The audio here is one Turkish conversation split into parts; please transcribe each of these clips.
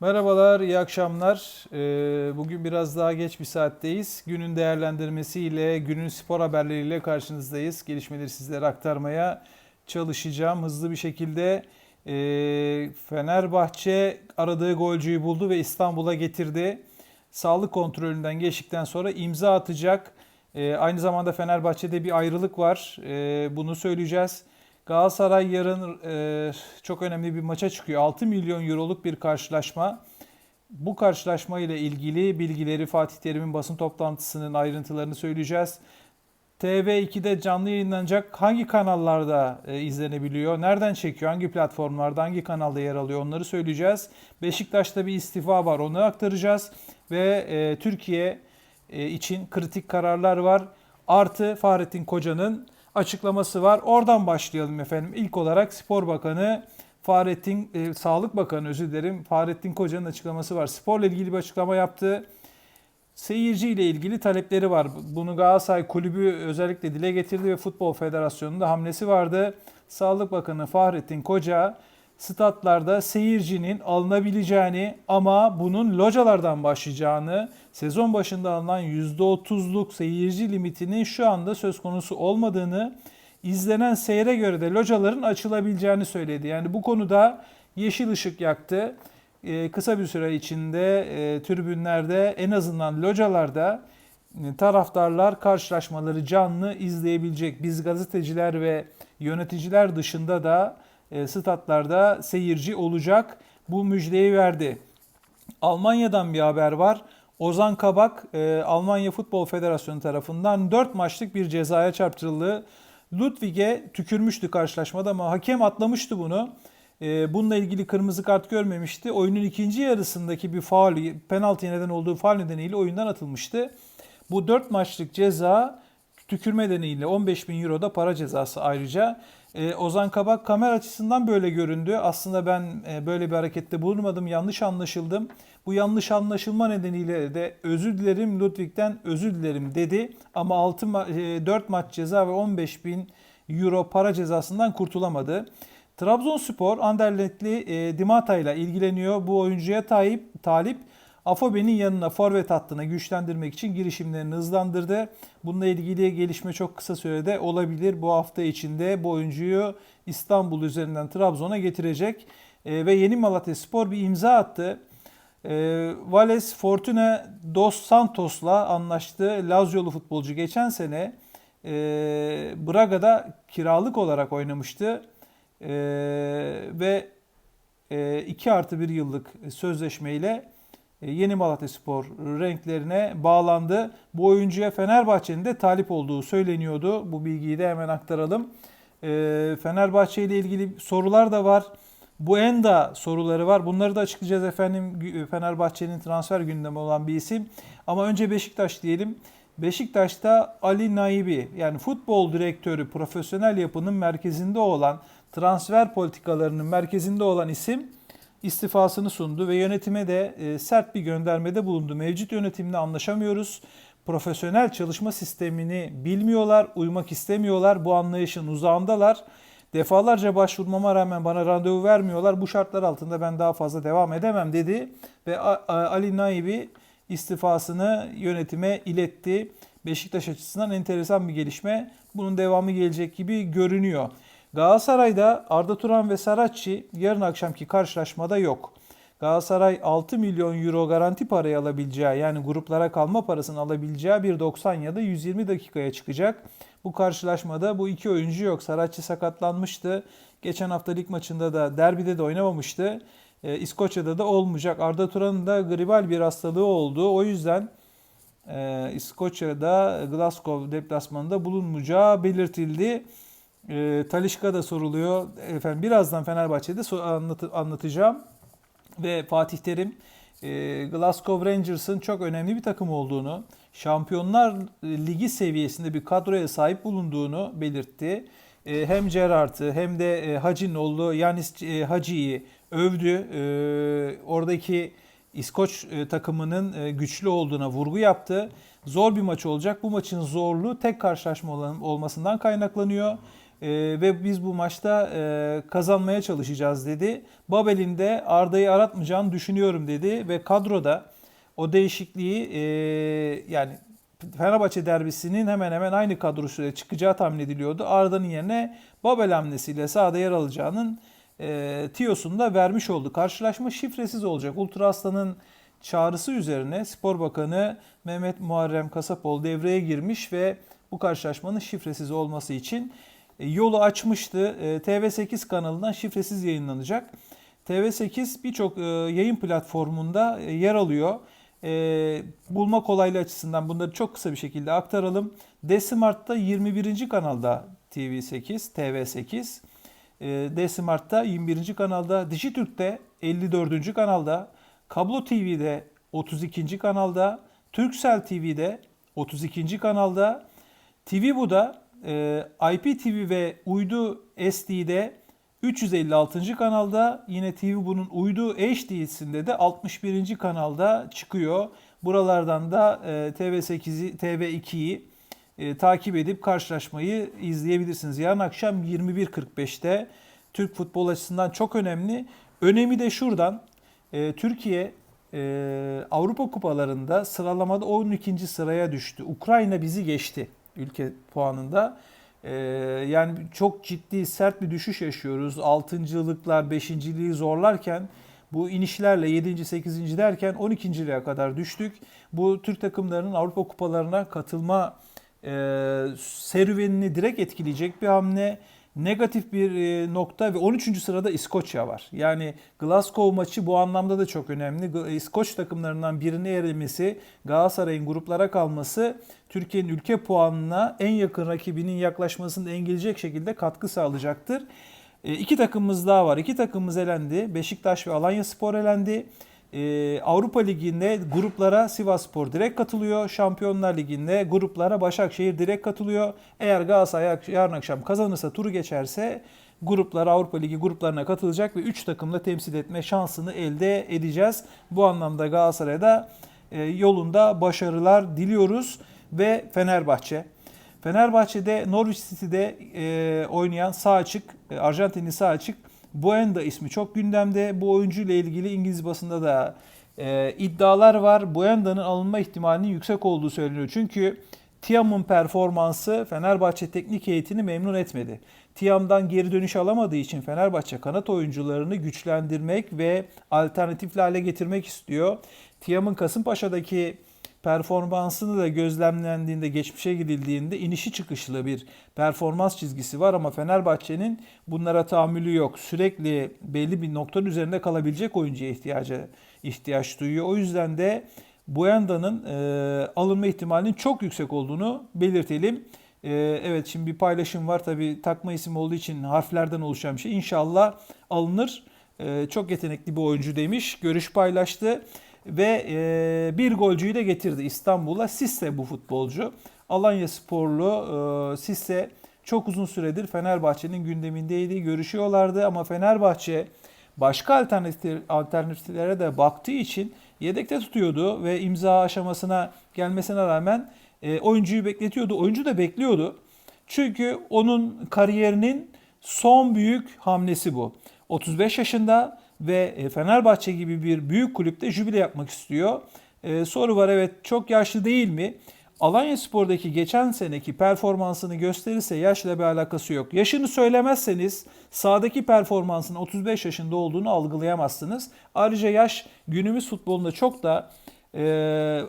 Merhabalar, iyi akşamlar. Ee, Bugün biraz daha geç bir saatteyiz. Günün değerlendirmesiyle, günün spor haberleriyle karşınızdayız. Gelişmeleri sizlere aktarmaya çalışacağım. Hızlı bir şekilde ee, Fenerbahçe aradığı golcüyü buldu ve İstanbul'a getirdi. Sağlık kontrolünden geçtikten sonra imza atacak. Ee, Aynı zamanda Fenerbahçe'de bir ayrılık var. Bunu söyleyeceğiz. Galatasaray yarın e, çok önemli bir maça çıkıyor. 6 milyon euroluk bir karşılaşma. Bu karşılaşma ile ilgili bilgileri Fatih Terim'in basın toplantısının ayrıntılarını söyleyeceğiz. TV2'de canlı yayınlanacak hangi kanallarda e, izlenebiliyor? Nereden çekiyor? Hangi platformlarda, hangi kanalda yer alıyor? Onları söyleyeceğiz. Beşiktaş'ta bir istifa var. Onu aktaracağız. Ve e, Türkiye e, için kritik kararlar var. Artı Fahrettin Koca'nın açıklaması var. Oradan başlayalım efendim. İlk olarak Spor Bakanı Fahrettin, e, Sağlık Bakanı özür dilerim. Fahrettin Koca'nın açıklaması var. Sporla ilgili bir açıklama yaptı. Seyirci ile ilgili talepleri var. Bunu Galatasaray Kulübü özellikle dile getirdi ve Futbol Federasyonu'nda hamlesi vardı. Sağlık Bakanı Fahrettin Koca statlarda seyircinin alınabileceğini ama bunun localardan başlayacağını, sezon başında alınan %30'luk seyirci limitinin şu anda söz konusu olmadığını, izlenen seyre göre de locaların açılabileceğini söyledi. Yani bu konuda yeşil ışık yaktı. Ee, kısa bir süre içinde e, tribünlerde en azından localarda e, taraftarlar karşılaşmaları canlı izleyebilecek. Biz gazeteciler ve yöneticiler dışında da statlarda seyirci olacak. Bu müjdeyi verdi. Almanya'dan bir haber var. Ozan Kabak e, Almanya Futbol Federasyonu tarafından 4 maçlık bir cezaya çarptırıldı. Ludwig'e tükürmüştü karşılaşmada ama hakem atlamıştı bunu. E, bununla ilgili kırmızı kart görmemişti. Oyunun ikinci yarısındaki bir faul, penaltıya neden olduğu faul nedeniyle oyundan atılmıştı. Bu 4 maçlık ceza tükürme nedeniyle 15 bin euro da para cezası ayrıca. E, Ozan Kabak kamera açısından böyle göründü. Aslında ben e, böyle bir harekette bulunmadım. Yanlış anlaşıldım. Bu yanlış anlaşılma nedeniyle de özür dilerim Ludwig'den özür dilerim dedi. Ama 6 ma- e, 4 maç ceza ve 15 bin euro para cezasından kurtulamadı. Trabzonspor Anderletli e, Dimata ile ilgileniyor. Bu oyuncuya Tayyip, Talip Afobe'nin yanına forvet hattına güçlendirmek için girişimlerini hızlandırdı. Bununla ilgili gelişme çok kısa sürede olabilir. Bu hafta içinde bu oyuncuyu İstanbul üzerinden Trabzon'a getirecek. E, ve Yeni Malatya Spor bir imza attı. E, Vales Fortuna dos Santos'la anlaştı. Lazyolu futbolcu geçen sene e, Braga'da kiralık olarak oynamıştı. E, ve 2 artı 1 yıllık sözleşmeyle Yeni Malatya Spor renklerine bağlandı. Bu oyuncuya Fenerbahçe'nin de talip olduğu söyleniyordu. Bu bilgiyi de hemen aktaralım. E, Fenerbahçe ile ilgili sorular da var. Bu Enda soruları var. Bunları da açıklayacağız efendim. Fenerbahçe'nin transfer gündemi olan bir isim. Ama önce Beşiktaş diyelim. Beşiktaş'ta Ali Naibi yani futbol direktörü profesyonel yapının merkezinde olan transfer politikalarının merkezinde olan isim istifasını sundu ve yönetime de e, sert bir göndermede bulundu. Mevcut yönetimle anlaşamıyoruz. Profesyonel çalışma sistemini bilmiyorlar, uymak istemiyorlar. Bu anlayışın uzağındalar. Defalarca başvurmama rağmen bana randevu vermiyorlar. Bu şartlar altında ben daha fazla devam edemem dedi ve Ali Naibi istifasını yönetime iletti. Beşiktaş açısından enteresan bir gelişme. Bunun devamı gelecek gibi görünüyor. Galatasaray'da Arda Turan ve Saratçı yarın akşamki karşılaşmada yok. Galatasaray 6 milyon euro garanti parayı alabileceği yani gruplara kalma parasını alabileceği bir 90 ya da 120 dakikaya çıkacak. Bu karşılaşmada bu iki oyuncu yok. Saratçı sakatlanmıştı. Geçen hafta lig maçında da derbide de oynamamıştı. Ee, İskoçya'da da olmayacak. Arda Turan'ın da gribal bir hastalığı oldu. O yüzden e, İskoçya'da Glasgow deplasmanında bulunmayacağı belirtildi. E, Talişka da soruluyor. Efendim birazdan Fenerbahçe'de so- anlat- anlatacağım. Ve Fatih Terim e, Glasgow Rangers'ın çok önemli bir takım olduğunu, Şampiyonlar Ligi seviyesinde bir kadroya sahip bulunduğunu belirtti. E, hem Gerrard'ı hem de e, Hacı'nın oğlu Yanis e, Hacı'yı övdü. E, oradaki İskoç e, takımının e, güçlü olduğuna vurgu yaptı. Zor bir maç olacak. Bu maçın zorluğu tek karşılaşma olan, olmasından kaynaklanıyor. E, ve biz bu maçta e, kazanmaya çalışacağız dedi. Babel'in de Arda'yı aratmayacağını düşünüyorum dedi ve kadroda o değişikliği e, yani Fenerbahçe derbisinin hemen hemen aynı kadrosuyla çıkacağı tahmin ediliyordu. Arda'nın yerine Babel hamlesiyle sahada yer alacağının e, tiyosunu da vermiş oldu. Karşılaşma şifresiz olacak. Ultra Aslan'ın çağrısı üzerine Spor Bakanı Mehmet Muharrem Kasapoğlu devreye girmiş ve bu karşılaşmanın şifresiz olması için yolu açmıştı. E, TV8 kanalından şifresiz yayınlanacak. TV8 birçok e, yayın platformunda e, yer alıyor. E, bulma kolaylığı açısından bunları çok kısa bir şekilde aktaralım. Desimart'ta 21. kanalda TV8, TV8. E, Desimart'ta 21. kanalda, Dijitürk'te 54. kanalda, Kablo TV'de 32. kanalda, Turkcell TV'de 32. kanalda, TV Bu'da, e, IPTV ve Uydu SD'de 356. kanalda, yine TV Bu'nun Uydu HD'sinde de 61. kanalda çıkıyor. Buralardan da e, TV8'i, TV2'yi e, takip edip karşılaşmayı izleyebilirsiniz. Yarın akşam 21.45'te Türk futbol açısından çok önemli. Önemi de şuradan. E, Türkiye e, Avrupa kupalarında sıralamada 12. sıraya düştü. Ukrayna bizi geçti ülke puanında. E, yani çok ciddi sert bir düşüş yaşıyoruz. 6.lıklar 5.liği zorlarken bu inişlerle 7. 8. derken 12.liğe kadar düştük. Bu Türk takımlarının Avrupa kupalarına katılma e, serüvenini direkt etkileyecek bir hamle. Negatif bir e, nokta ve 13. sırada İskoçya var. Yani Glasgow maçı bu anlamda da çok önemli. İskoç takımlarından birine erilmesi, Galatasaray'ın gruplara kalması Türkiye'nin ülke puanına en yakın rakibinin yaklaşmasını engelleyecek şekilde katkı sağlayacaktır. E, iki takımımız daha var. İki takımımız elendi. Beşiktaş ve Alanya Spor elendi. Ee, Avrupa Ligi'nde gruplara Sivasspor direkt katılıyor. Şampiyonlar Ligi'nde gruplara Başakşehir direkt katılıyor. Eğer Galatasaray yarın akşam kazanırsa turu geçerse gruplar Avrupa Ligi gruplarına katılacak ve 3 takımla temsil etme şansını elde edeceğiz. Bu anlamda Galatasaray'da e, yolunda başarılar diliyoruz ve Fenerbahçe. Fenerbahçe'de Norwich City'de e, oynayan sağ açık, e, Arjantinli sağ açık Buenda ismi çok gündemde. Bu oyuncu ile ilgili İngiliz basında da e, iddialar var. Buenda'nın alınma ihtimalinin yüksek olduğu söyleniyor. Çünkü Tiam'ın performansı Fenerbahçe teknik heyetini memnun etmedi. Tiam'dan geri dönüş alamadığı için Fenerbahçe kanat oyuncularını güçlendirmek ve alternatifli hale getirmek istiyor. Tiam'ın Kasımpaşa'daki performansını da gözlemlendiğinde, geçmişe gidildiğinde inişi çıkışlı bir performans çizgisi var ama Fenerbahçe'nin bunlara tahammülü yok. Sürekli belli bir noktanın üzerinde kalabilecek oyuncuya ihtiyacı ihtiyaç duyuyor. O yüzden de Boyanda'nın e, alınma ihtimalinin çok yüksek olduğunu belirtelim. E, evet şimdi bir paylaşım var tabi takma isim olduğu için harflerden oluşan bir şey. İnşallah alınır. E, çok yetenekli bir oyuncu demiş. Görüş paylaştı ve e, bir golcüyü de getirdi İstanbul'a. Sisse bu futbolcu. Alanya sporlu e, Sisse çok uzun süredir Fenerbahçe'nin gündemindeydi. Görüşüyorlardı ama Fenerbahçe başka alternatif, alternatiflere de baktığı için yedekte tutuyordu ve imza aşamasına gelmesine rağmen e, oyuncuyu bekletiyordu. Oyuncu da bekliyordu. Çünkü onun kariyerinin son büyük hamlesi bu. 35 yaşında ve e, Fenerbahçe gibi bir büyük kulüpte jübile yapmak istiyor. Ee, soru var evet çok yaşlı değil mi? Alanya Spor'daki geçen seneki performansını gösterirse yaşla bir alakası yok. Yaşını söylemezseniz sahadaki performansın 35 yaşında olduğunu algılayamazsınız. Ayrıca yaş günümüz futbolunda çok da e,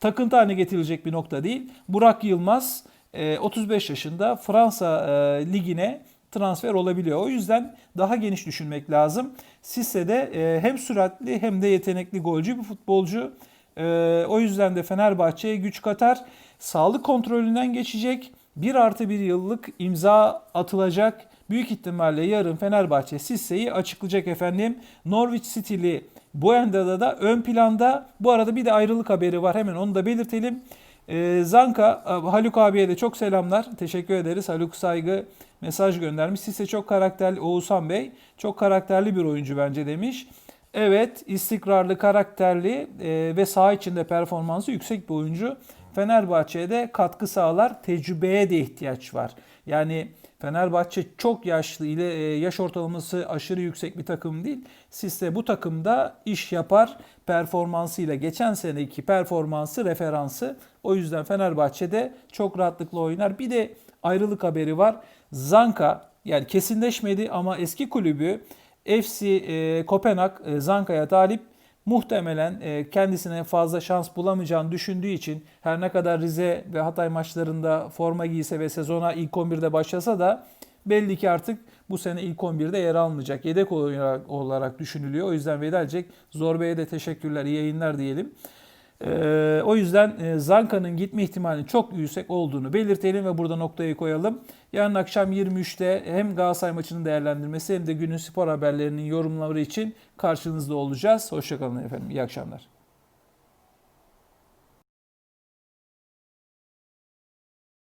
takıntı haline getirilecek bir nokta değil. Burak Yılmaz e, 35 yaşında Fransa e, ligine transfer olabiliyor. O yüzden daha geniş düşünmek lazım. Sisse de e, hem süratli hem de yetenekli golcü bir futbolcu. E, o yüzden de Fenerbahçe'ye güç katar. Sağlık kontrolünden geçecek. 1 artı 1 yıllık imza atılacak. Büyük ihtimalle yarın Fenerbahçe Sisse'yi açıklayacak efendim. Norwich City'li Buenda'da da ön planda. Bu arada bir de ayrılık haberi var. Hemen onu da belirtelim. E, Zanka, Haluk abiye de çok selamlar. Teşekkür ederiz. Haluk Saygı mesaj göndermiş. Sisse çok karakterli, Oğuzhan Bey çok karakterli bir oyuncu bence demiş. Evet istikrarlı, karakterli e, ve saha içinde performansı yüksek bir oyuncu. Fenerbahçe'de katkı sağlar, tecrübeye de ihtiyaç var. Yani Fenerbahçe çok yaşlı ile e, yaş ortalaması aşırı yüksek bir takım değil. Sisse bu takımda iş yapar performansıyla geçen seneki performansı referansı. O yüzden Fenerbahçe'de çok rahatlıkla oynar. Bir de ayrılık haberi var. Zanka yani kesinleşmedi ama eski kulübü FC e, Kopenhag e, Zanka'ya talip muhtemelen e, kendisine fazla şans bulamayacağını düşündüğü için her ne kadar Rize ve Hatay maçlarında forma giyse ve sezona ilk 11'de başlasa da belli ki artık bu sene ilk 11'de yer almayacak. Yedek olarak, olarak düşünülüyor. O yüzden veda edecek. Zor Bey'e de teşekkürler, iyi yayınlar diyelim. Ee, o yüzden e, Zanka'nın gitme ihtimalinin çok yüksek olduğunu belirtelim ve burada noktayı koyalım. Yarın akşam 23'te hem Galatasaray maçının değerlendirmesi hem de günün spor haberlerinin yorumları için karşınızda olacağız. Hoşçakalın efendim. İyi akşamlar.